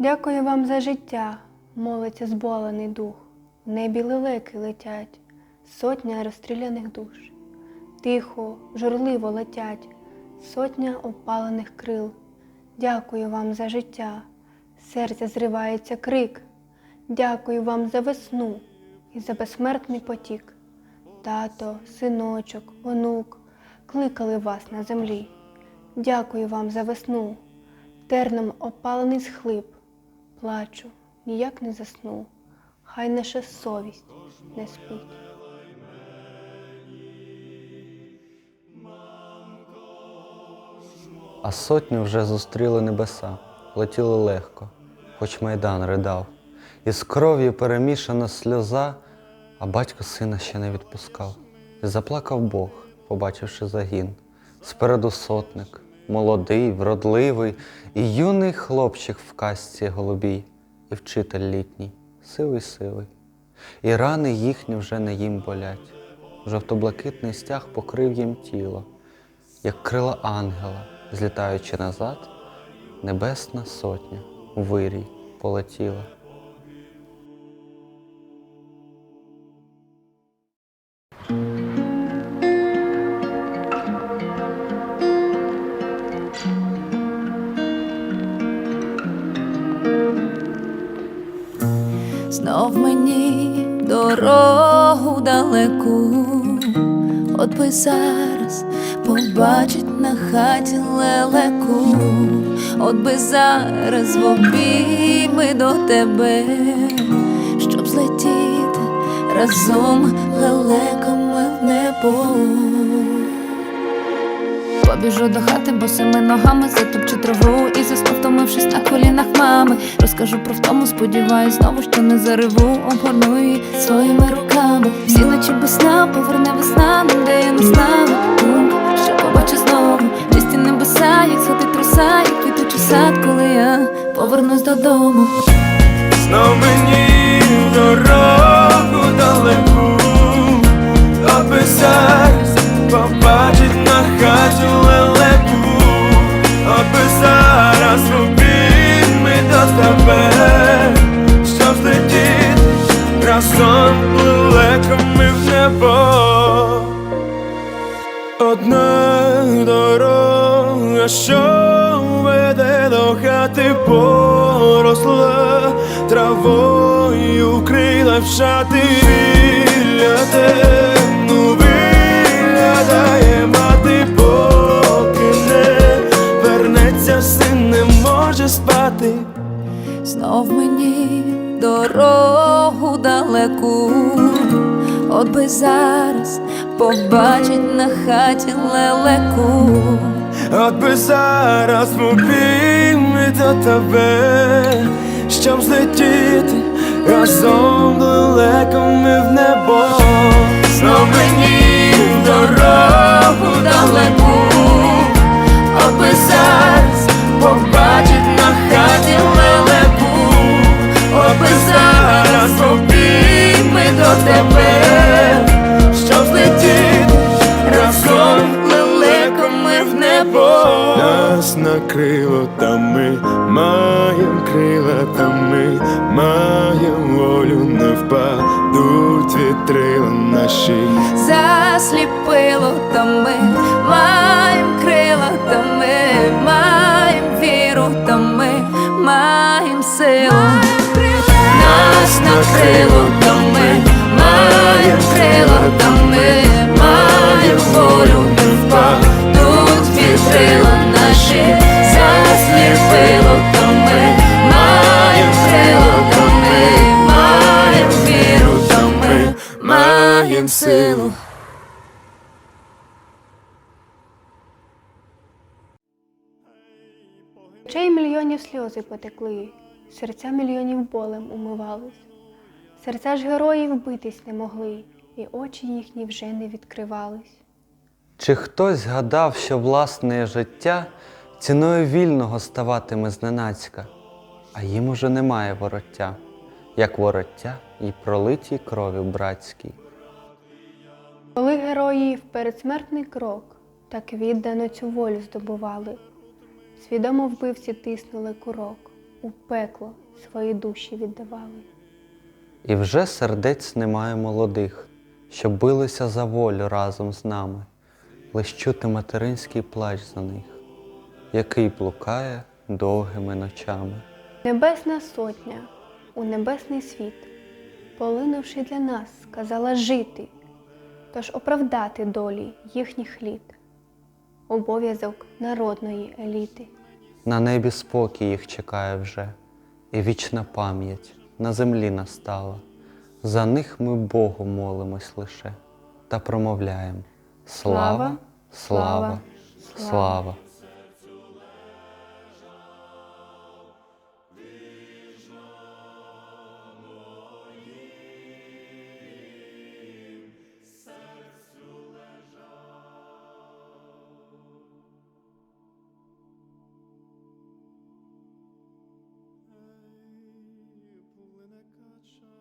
Дякую вам за життя, молиться зболений дух. В небі лелеки летять, сотня розстріляних душ. Тихо, журливо летять, сотня опалених крил. Дякую вам за життя, серця зривається крик. Дякую вам за весну і за безсмертний потік. Тато, синочок, онук кликали вас на землі. Дякую вам за весну, терном опалений схлип. Плачу, ніяк не засну, хай наша совість не спить. А сотню вже зустріли небеса, летіли легко, хоч майдан ридав. Із кров'ю перемішана сльоза, а батько сина ще не відпускав. І заплакав Бог, побачивши загін. Спереду сотник, молодий, вродливий, і юний хлопчик в касці голубій, і вчитель літній, сивий сивий. І рани їхні вже не їм болять. Жовто-блакитний стяг покрив їм тіло як крила ангела, злітаючи назад, небесна сотня у вирій полетіла. Знов мені дорогу далеку, от би зараз побачить на хаті лелеку, от би зараз в обійми до тебе, щоб злетіти разом лелеками в небо. Побіжу до хати босими ногами, затопчу траву. І заскутомившись на колінах мами. Розкажу про втому, сподіваюсь, знову що не зариву, обгорну її своїми руками. Всі ночі без сна, поверне весна, нам де я не знала. Небо. Одна дорога, що веде до хати, поросла травою вкрила в шати біля темну виглядає мати, поки не вернеться, син не може спати. Знов мені дорогу далеку, от би зараз побачить на хаті лелеку. От би зараз в до тебе, щоб злетіти разом далеко ми в небо. Знов мені Нас накрило там ми маєм крила, там ми маєм волю, не впадуть вітрила наші. Засліпило, та ми маєм крила, та ми маєм віру, та ми маєм силу. Нас накрило, та ми маєм крила, та ми маєм волю, Очей мільйонів сльози потекли, серця мільйонів болем умивались. Серця ж героїв битись не могли, і очі їхні вже не відкривались. Чи хтось гадав, що власне життя ціною вільного ставатиме зненацька, а їм уже немає вороття, як вороття і пролитій крові братській. Коли герої в передсмертний крок так віддано цю волю здобували, свідомо вбивці тиснули курок, у пекло свої душі віддавали. І вже сердець немає молодих, що билися за волю разом з нами, лиш чути материнський плач за них, який блукає довгими ночами. Небесна сотня у небесний світ, полинувши для нас, сказала жити, тож оправдати долі їхніх літ, обов'язок народної еліти. На небі спокій їх чекає вже, і вічна пам'ять на землі настала. За них ми Богу молимось лише та промовляємо Слава, слава, слава. слава. such a